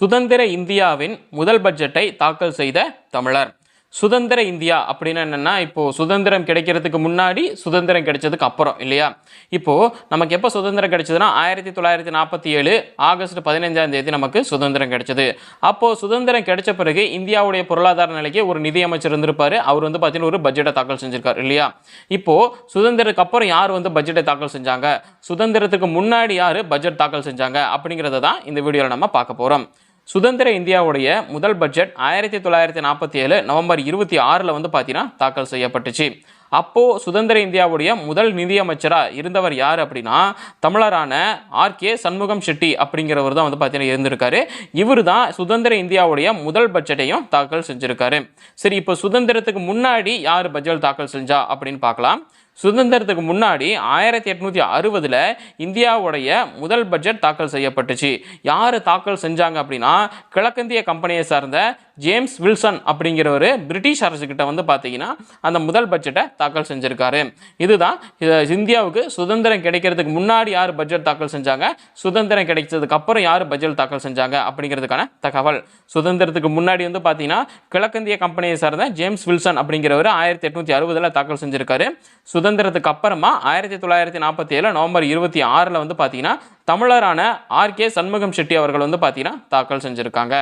சுதந்திர இந்தியாவின் முதல் பட்ஜெட்டை தாக்கல் செய்த தமிழர். சுதந்திர இந்தியா அப்படின்னா என்னென்னா இப்போது சுதந்திரம் கிடைக்கிறதுக்கு முன்னாடி சுதந்திரம் கிடைச்சதுக்கு அப்புறம் இல்லையா? இப்போது நமக்கு எப்போ சுதந்திரம் கிடைச்சதுன்னா ஆயிரத்தி தொள்ளாயிரத்தி நாற்பத்தி ஏழு ஆகஸ்ட் பதினஞ்சாம் தேதி நமக்கு சுதந்திரம் கிடைச்சது. அப்போது சுதந்திரம் கிடைச்ச பிறகு இந்தியாவுடைய பொருளாதார நிலைக்கு ஒரு நிதியமைச்சர் இருந்திருப்பார். அவர் வந்து பார்த்தீங்கன்னா ஒரு பட்ஜெட்டை தாக்கல் செஞ்சிருக்காரு இல்லையா? இப்போது சுதந்திரத்துக்கு அப்புறம் யார் வந்து பட்ஜெட்டை தாக்கல் செஞ்சாங்க? சுதந்திரத்துக்கு முன்னாடி யார் பட்ஜெட் தாக்கல் செஞ்சாங்க? அப்படிங்கிறத தான் இந்த வீடியோவில் நம்ம பார்க்க போகிறோம் சுதந்திர இந்தியாவுடைய முதல் பட்ஜெட் ஆயிரத்தி தொள்ளாயிரத்தி நாற்பத்தி ஏழு நவம்பர் இருபத்தி ஆறில் வந்து பார்த்தீங்கன்னா தாக்கல் செய்யப்பட்டுச்சு. அப்போது சுதந்திர இந்தியாவுடைய முதல் நிதியமைச்சராக இருந்தவர் யார் அப்படின்னா தமிழரான ஆர் கே சண்முகம் செட்டி அப்படிங்கிறவர் தான் வந்து பார்த்தீங்கன்னா இருந்திருக்காரு. இவர் தான் சுதந்திர இந்தியாவுடைய முதல் பட்ஜெட்டையும் தாக்கல் செஞ்சுருக்காரு. சரி இப்போ சுதந்திரத்துக்கு முன்னாடி யார் பட்ஜெட் தாக்கல் செஞ்சா அப்படின்னு பார்க்கலாம். சுதந்திரத்துக்கு முன்னாடி ஆயிரத்தி எட்நூற்றி அறுபதில் இந்தியாவுடைய முதல் பட்ஜெட் தாக்கல் செய்யப்பட்டுச்சு. யார் தாக்கல் செஞ்சாங்க அப்படின்னா கிழக்கிந்திய கம்பெனியை சார்ந்த ஜேம்ஸ் வில்சன் அப்படிங்கிறவர் பிரிட்டிஷ் அரசுக்கிட்ட வந்து பார்த்தீங்கன்னா அந்த முதல் பட்ஜெட்டை தாக்கல் செஞ்சுருக்காரு. இதுதான் இது இந்தியாவுக்கு சுதந்திரம் கிடைக்கிறதுக்கு முன்னாடி யார் பட்ஜெட் தாக்கல் செஞ்சாங்க? சுதந்திரம் கிடைச்சதுக்கு அப்புறம் யார் பட்ஜெட் தாக்கல் செஞ்சாங்க? அப்படிங்கிறதுக்கான தகவல். சுதந்திரத்துக்கு முன்னாடி வந்து பார்த்தீங்கன்னா கிழக்கிந்திய கம்பெனியை சார்ந்த ஜேம்ஸ் வில்சன் அப்படிங்கிறவர் ஆயிரத்தி எட்நூற்றி அறுபதில் தாக்கல் செஞ்சிருக்காரு. சுதந்திரத்துக்கு அப்புறமா ஆயிரத்தி தொள்ளாயிரத்தி நாற்பத்தி ஏழு நவம்பர் இருபத்தி ஆறில் வந்து பார்த்தீங்கன்னா தமிழரான ஆர் கே சண்முகம் செட்டி அவர்கள் வந்து பார்த்தீங்கன்னா தாக்கல் செஞ்சுருக்காங்க.